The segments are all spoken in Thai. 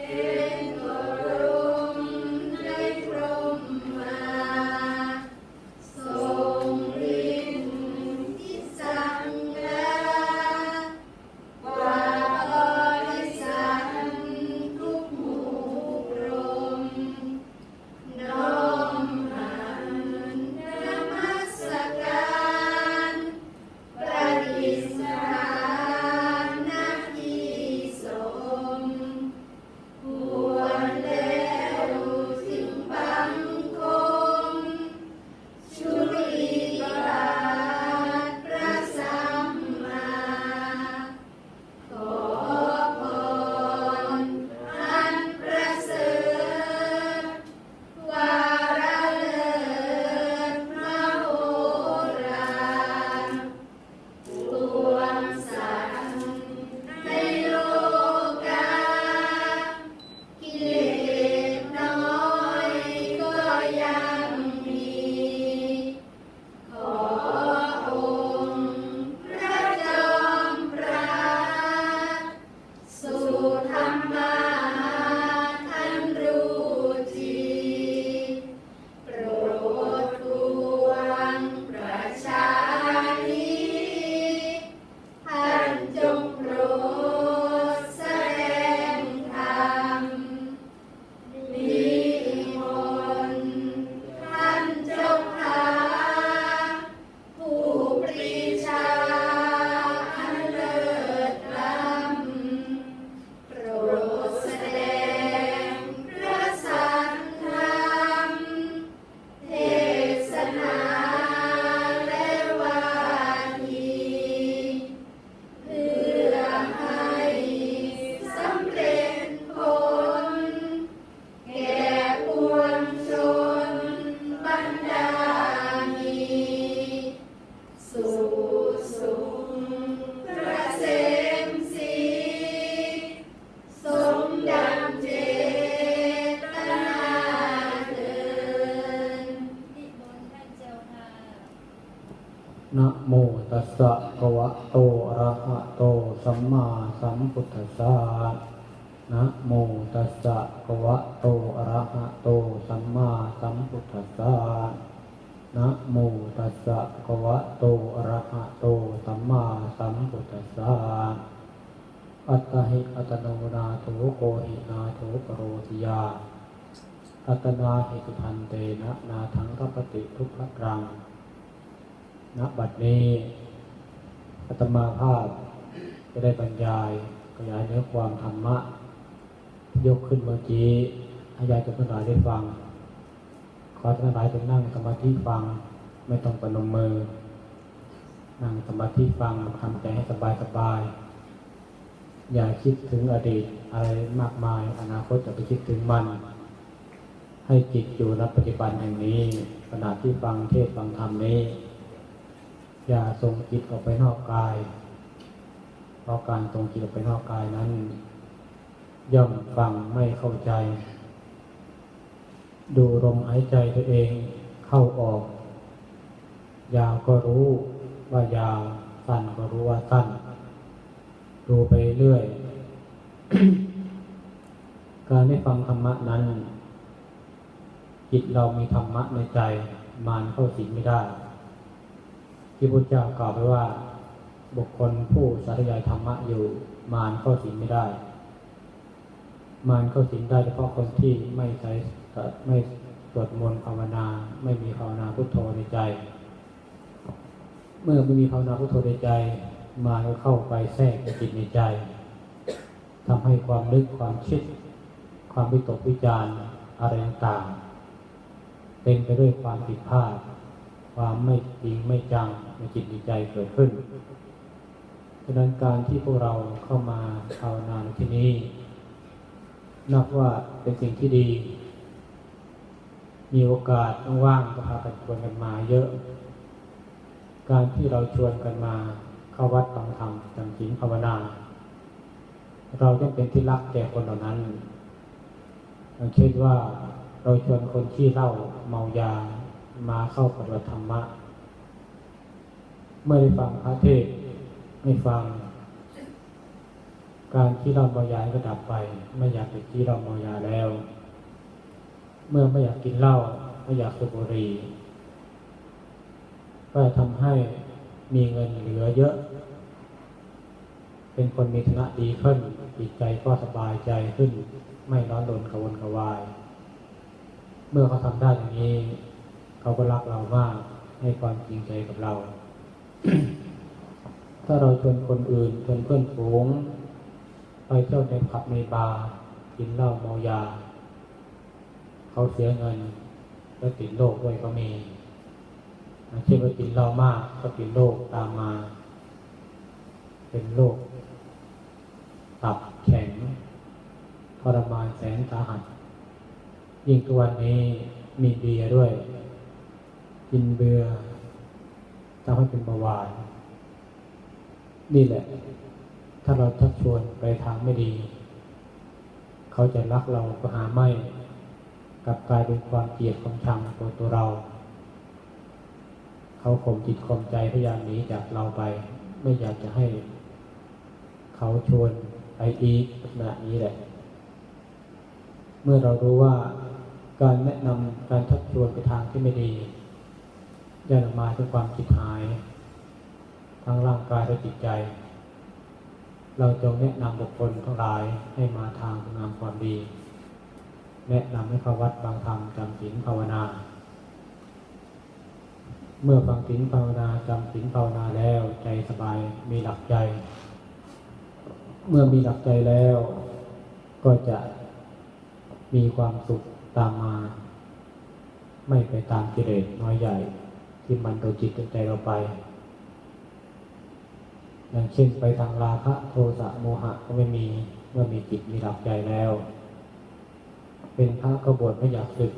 Yeah. นะโมตัสสะภะวะโตอะระหะโตสัมมาสัมพุทธัสสะนะโมตัสสะภะวะโตอะระหะโตสัมมาสัมพุทธัสสะนะโมตัสสะภะวะโตอะระหะโตสัมมาสัมพุทธัสสะอัตตหิอัตโนนาโถโกหินาโถปโรติยาอัตนาหิสุพันเตนะนาทังรัปติทุกขรัง ณบัดนี้อาตมาภาพจะได้บรรยายขยายเนื้อความธรรมะที่ยกขึ้นเมื่อกี้ให้ญาติทั้งหลายได้ฟัง ขอท่านทั้งหลายจงนั่งสมาธิฟังไม่ต้องประนมมือ นั่งสมาธิฟังทำใจให้สบายสบายๆอย่าคิดถึงอดีตอะไรมากมาย อนาคตจะไปคิดถึงมัน ให้จิตอยู่ณปัจจุบันแห่งนี้ขณะที่ฟังเทศน์ฟังธรรมนี้ อย่าส่งจิตออกไปนอกกาย เพราะการส่งจิตออกไปนอกกายนั้น ย่อมฟังไม่เข้าใจ ดูลมหายใจตัวเองเข้าออก ยาวก็รู้ว่ายาว สั้นก็รู้ว่าสั้น ดูไปเรื่อย การได้ฟังธรรมะนั้น จิตเรามีธรรมะในใจ มารเข้าสิงไม่ได้ ที่พุทธเจ้ากล่าวไว้ว่า บุคคลผู้สาธยายธรรมะอยู่มารเข้าสิงไม่ได้ มารเข้าสิงได้เฉพาะคนที่ไม่ใช้ไม่สวดมนต์ภาวนา ไม่มีภาวนาพุทโธในใจ เมื่อไม่มีภาวนาพุทโธในใจ มารก็เข้าไปแทรกในจิตในใจทำให้ความนึกความคิด ความวิตกวิจารณ์อะไรต่างๆเป็นไปด้วยความผิดพลาด ความไม่จริงไม่จังในจิตในใจเกิดขึ้นดังนั้นการที่พวกเราเข้ามาภาวนานที่นี้ นับว่าเป็นสิ่งที่ดี มีโอกาสว่างๆก็พากันชวนกันมาเยอะ การที่เราชวนกันมาเข้าวัดฟังธรรมจังจิงภาวนา เราต้องเป็นที่รักแก่คนเหล่านั้นอย่างเช่นว่าเราชวนคนที่เล้าเมายา มาเข้าปฏิบัติธรรมะ เมื่อได้ฟังพระเทศไม่ฟัง การที่เราเมายาก็ดับไป ไม่อยากจะที่เราเมายาแล้ว เมื่อไม่อยากกินเหล้าไม่อยากสูบบุหรี่ก็ทำให้มีเงินเหลือเยอะ เป็นคนมีฐานะดีขึ้นจิตใจก็สบายใจขึ้น ไม่ร้อนรนกระวนกระวาย เมื่อเขาทำได้อย่างนี้ เขาก็รักเรามากให้ความจริงใจกับเรา ถ้าเราชวนคนอื่นชวนเพื่อนฝูงไปเที่ยวในผับในบาร์กินเหล้าเมายา เขาเสียเงินและติดโรคด้วยก็มีเช่นว่ากินเหล้ามากก็ติดโรคตามมา เป็นโรคตับแข็งทรมานแสนสาหัสยิ่งตัววันนี้มีเบียร์ด้วย กินเบียร์ทำให้เป็นเบาหวาน นี่แหละ ถ้าเราชักชวนไปทางไม่ดี เขาจะรักเราก็หาไม่ กลับกลายเป็นความเกลียดความชังตัวตัวเรา เขาข่มจิตข่มใจพยายามหนีจากเราไป ไม่อยากจะให้ เขาชวนไปอีกลักษณะนี้แหละ เมื่อเรารู้ว่าการแนะนำการชักชวนไปทางที่ไม่ดี ย่อมมาด้วยความคิดหาย ทั้งร่างกายและจิตใจ เราจงแนะนำบุคคลทั้งหลายให้มาทางงามความดี แนะนำให้เขาวัดบางธรรมจำศีลภาวนา เมื่อฟังศีลภาวนาจำศีลภาวนาแล้วใจสบายมีหลักใจ เมื่อมีหลักใจแล้ว ก็จะมีความสุขตามมา ไม่ไปตามกิเลสน้อยใหญ่ ที่มันโดนจิตตัวใจเราไป อย่างเช่นไปทางราคะโทสะโมหะก็ไม่มีเมื่อมีจิตมีหลักใจแล้ว เป็นพระกบฏไม่อยากสึก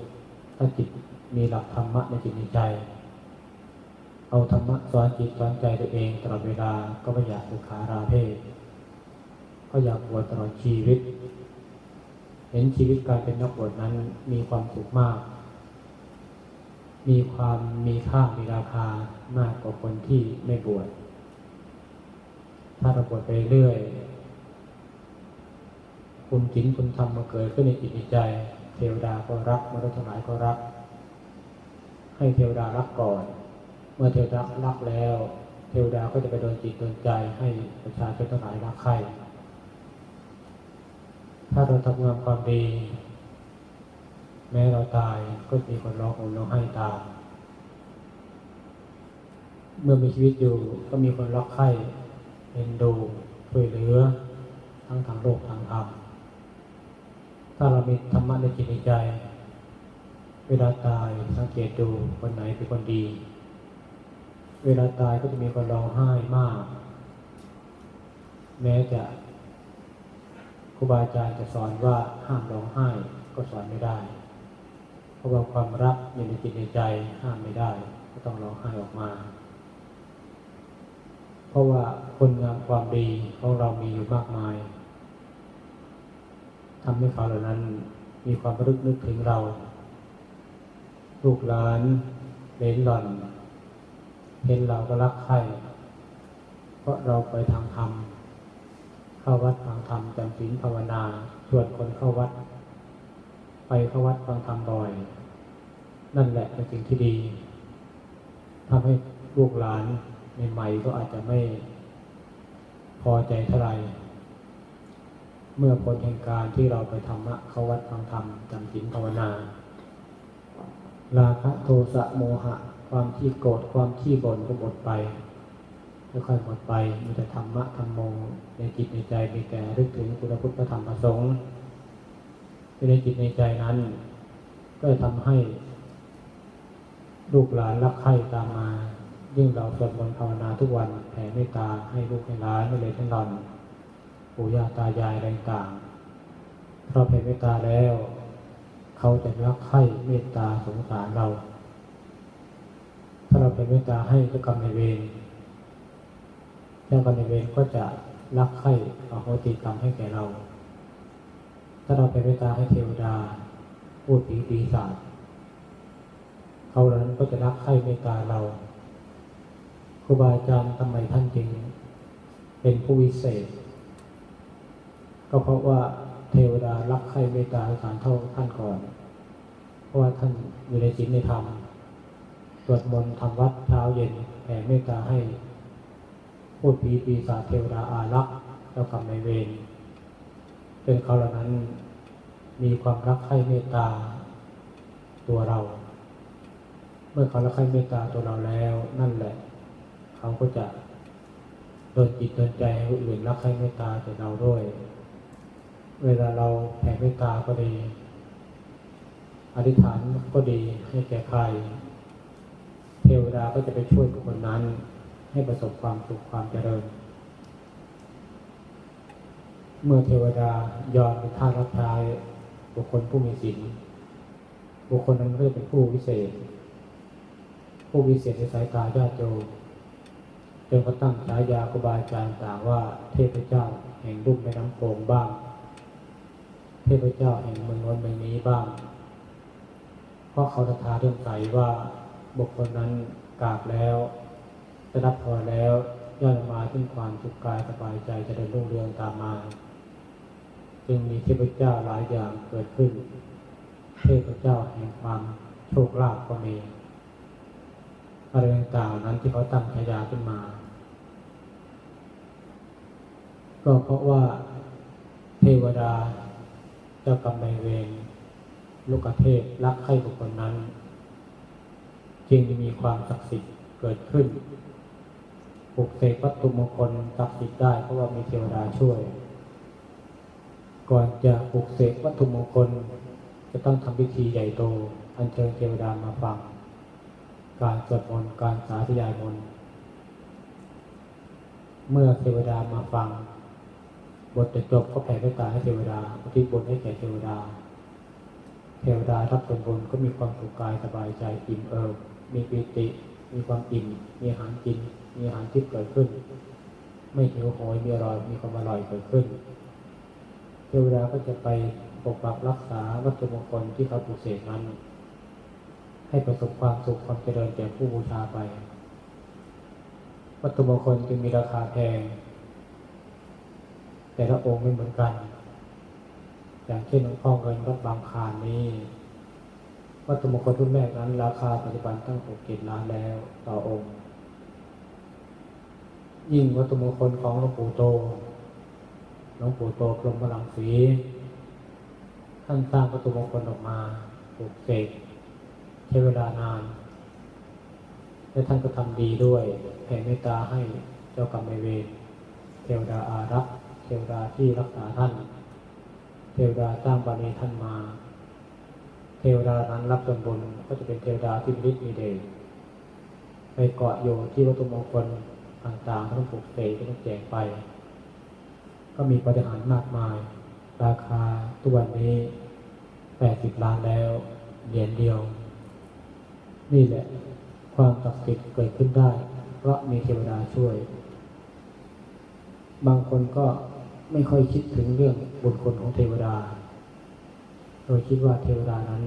ถ้าจิตมีหลักธรรมะในจิตในใจ เอาธรรมะสอนจิตสอนใจตัวเองตลอดเวลาก็ไม่อยากสึกขาราเพศก็อยากบวชตลอดชีวิต เห็นชีวิตการเป็นนักบวชนั้นมีความสุขมาก มีความมีค่ามีราคามากกว่าคนที่ไม่บวช ถ้าเราบวชไปเรื่อย คุณจินคุณธรรมมาเกิดขึ้นในจิตใจ เทวดาก็รักมนุษย์ทั้งหลายก็รัก ให้เทวดารักก่อน เมื่อเทวดารักแล้ว เทวดาก็จะไปโดนจิตโดนใจให้ประชาชนทั้งหลายรักใครถ้าเราทำงานความดี แม้เราตายก็มีคนร้องห่มร้องไห้ตาม เมื่อมีชีวิตอยู่ก็มีคนรักใคร่เอ็นดูช่วยเหลือ ทั้งทางโลกทางธรรมถ้าเรามีธรรมะในจิตในใจ เวลาตายสังเกตดูคนไหนเป็นคนดี เวลาตายก็จะมีคนร้องไห้มาก แม้จะครูบาอาจารย์จะสอนว่าห้ามร้องไห้ก็สอนไม่ได้ เพราะว่าความรักอยู่ในจิตในใจห้ามไม่ได้ ก็ต้องร้องไห้ออกมา เพราะว่าคนงามความดีของเรามีอยู่มากมายทำให้เขาเหล่านั้นมีความรึกนึกถึงเรา ลูกหลานเลนหล่อน เห็นเราก็รักใครเพราะเราไปทางธรรม เข้าวัดฟังธรรมจำศีลภาวนาชวนคนเข้าวัด ไปเข้าวัดฟังธรรมบ่อย นั่นแหละเป็นสิ่งที่ดีทำให้ลูกหลานใหม่ๆก็อาจจะไม่พอใจเท่าไหร่เมื่อผลแห่งการที่เราไปธรรมะเข้าวัดฟังธรรมจำศีลภาวนา ราคะโทสะโมหะ ความที่โกรธความที่บ่นก็หมดไปค่อยๆหมดไปมีแต่ธรรมะธรรมโมในจิตในใจมีแต่รึกถึงคุณพุทธธรรมประสงค์ ในจิตในใจนั้น ก็ทำให้ลูกหลานรักใคร่ตามมา ยิ่งเราสวดมนต์ภาวนาทุกวันแผ่เมตตาให้ลูกให้หลานไม่เลยทั้งนอนปู่ย่าตายายอะไรต่างเพราะแผ่เมตตาแล้ว เขาจะรักใคร่เมตตาสงสารเรา ถ้าเราเป็นเมตตาให้เจ้ากรรมในายเวรเจ้ากรรมในายเวรก็จะรักใคร่อโหติกรรมให้แก่เรา ถ้าเราเป็นเมตตาให้เทวดา พูดผีปีศาจเขาเหล่านั้นก็จะรักใคร่เมตตาเราครูบาอาจารย์ทำไมท่านจึงเป็นผู้วิเศษ ก็เพราะว่าเทวดารักใครเมตตาสงสารเท่าท่านก่อน เพราะว่าท่านอยู่ในศีลในธรรมสวดมนต์ทำวัดเช้าเย็นแผ่เมตตาให้ พูดผีปีศาจเทวดาอารักษ์เจ้ากรรมนายเวร จนเขาเหล่านั้นมีความรักใคร่เมตตาตัวเรา เมื่อเขารักใคร่เมตตาตัวเราแล้ว นั่นแหละ เขาก็จะโดนจิตโดนใจให้คนอื่นรักใคร่เมตตาแต่เราด้วย เวลาเราแผ่เมตตาก็ดีอธิษฐานก็ดีให้แก่ใคร เทวดาก็จะไปช่วยบุคคลนั้น ให้ประสบความสุขความเจริญ เมื่อเทวดายอมเป็นท่าสรับใช้บุคคลผู้มีศีลบุคคลนั้นก็จะเป็นผู้วิเศษ ผู้วิเศษในสายตาญาติโยมจนเขาตั้งฉายาครูบาอาจารย์ต่างว่าเทพเจ้าแห่งรุ่มแม่น้ำโขงบ้าง เทพเจ้าแห่งเมืองนนเมืองนี้บ้าง เพราะเขาศรัทธาเรื่องใสว่าบุคคลนั้นกราบแล้วได้รับพรแล้วย่อมมาซึ่งความสุขกายสบายใจจะได้รุ่งเรืองตามมา จึงมีเทพเจ้าหลายอย่างเกิดขึ้น เทพเจ้าแห่งความโชคลาภก็มีอะไรต่างๆนั้นที่เขาตั้งฉายาขึ้นมา ก็เพราะว่าเทวดาเจ้ากรรมนายเวรลูกเทพรักใครบุคคลนั้น จึงมีความศักดิ์สิทธิ์เกิดขึ้นปลุกเสกวัตถุมงคลศักดิ์สิทธิ์ได้เพราะว่ามีเทวดาช่วย ก่อนจะปลุกเสกวัตถุมงคล จะต้องทำพิธีใหญ่โต อัญเชิญเทวดามาฟัง การสวดมนต์การสาธยายมนต์เมื่อเทวดามาฟัง บทจะจบก็แผ่เมตตาให้เทวดาอุทิศบุญให้แก่เทวดา เทวดารับส่วนบุญก็มีความสุขกายสบายใจอิ่มเอิบมีปิติ มีความอิ่มมีอาหารกิน มีอาหารที่เกิดขึ้น ไม่หิวโหยมีอร่อยมีความอร่อยเกิดขึ้น เทวดาก็จะไปปกปักรักษาวัตถุมงคลที่เขาปลูกเสกนั้น ให้ประสบความสุขความเจริญแก่ผู้บูชาไป วัตถุมงคลจึงมีราคาแพง แต่ละองค์ไม่เหมือนกัน อย่างเช่นหลวงพ่อเงินวัดบางคานนี้วัตถุมงคลรุ่นแรกนั้น ราคาปัจจุบันตั้งหกเจ็ดล้านแล้วต่อองค์ ยิ่งวัตถุมงคลของหลวงปู่โต หลวงปู่โตกรมพลังสี ท่านสร้างวัตถุมงคลออกมาปลูกเสกใช้เวลานาน และท่านก็ทำดีด้วยแผ่เมตตาให้เจ้ากรรมนายเวรเทวดาอารักษ์เทวดาที่รักษาท่าน เทวดาสร้างบารมีท่านมา เทวดานั้นรับส่วนบุญก็จะเป็นเทวดาที่มีฤทธิ์มีเดชไปเกาะอยู่ที่วัตถุมงคลต่างๆที่ต้งปลูกเสกที่ต้งแจกไป ก็มีปฏิหารย์มากมาย ราคาทุกวันนี้แปดสิบล้านแล้วเหรียญเดียว นี่แหละความศักดิ์สิทธิ์เกิดขึ้นได้ เพราะมีเทวดาช่วย บางคนก็ไม่ค่อยคิดถึงเรื่องบุญคุณของเทวดา โดยคิดว่าเทวดานั้น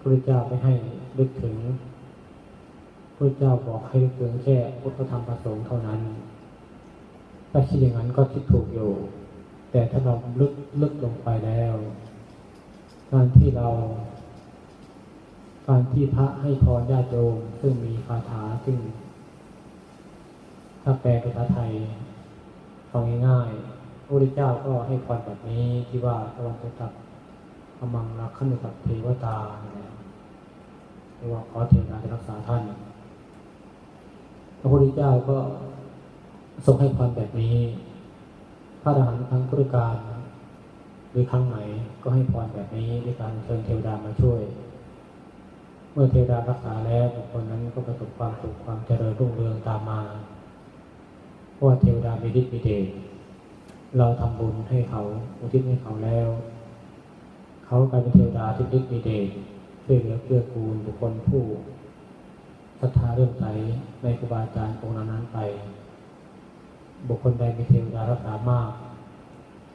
พระเจ้าไม่ให้นึกถึงพระเจ้าบอกให้นึกถึงแค่พุทธธรรมประสงค์เท่านั้น ถ้าคิดอย่างนั้นก็คิดถูกอยู่ แต่ถ้าเราลึกลึกลงไปแล้ว การที่เรา การที่พระให้พรญาติโยมซึ่งมีคาถาซึ่ง ถ้าแปลภาษาไทยฟังง่ายๆพระพุทธเจ้าก็ให้พรแบบนี้ที่ว่าตะวันตกตักอมังรักขันตักเทวตาเรียกว่าขอเทวดาจะรักษาท่านพระพุทธเจ้าก็ ทรงให้พรแบบนี้ พระอรหันต์ทั้งพุทธการหรือครั้งไหนก็ให้พรแบบนี้ด้วยการเชิญเทวดามาช่วย เมื่อเทวดารักษาแล้วบุคคลนั้นก็ประสบความสุขความเจริญรุ่งเรืองตามมาเพราะว่าเทวดามีฤทธิ์มีเดชเราทำบุญให้เขาอุทิศให้เขาแล้ว เขากลายเป็นเทวดาที่ฤทธิ์มีเดชช่วยเหลือเกื้อกูลบุคคลผู้ศรัทธาเรื่องใสในครูบาอาจารย์องค์นั้นๆไป บุคคลใดมีเทวดารักษามาก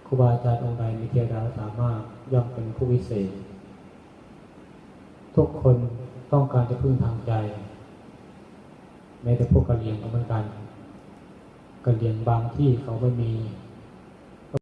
ครูบาอาจารย์องค์ใดมีเทวดารักษามากย่อมเป็นผู้วิเศษ ทุกคนต้องการจะพึ่งทางใจแม้แต่พวกกะเหรี่ยงก็เหมือนกันกะเหรี่ยงบางที่เขาไม่มี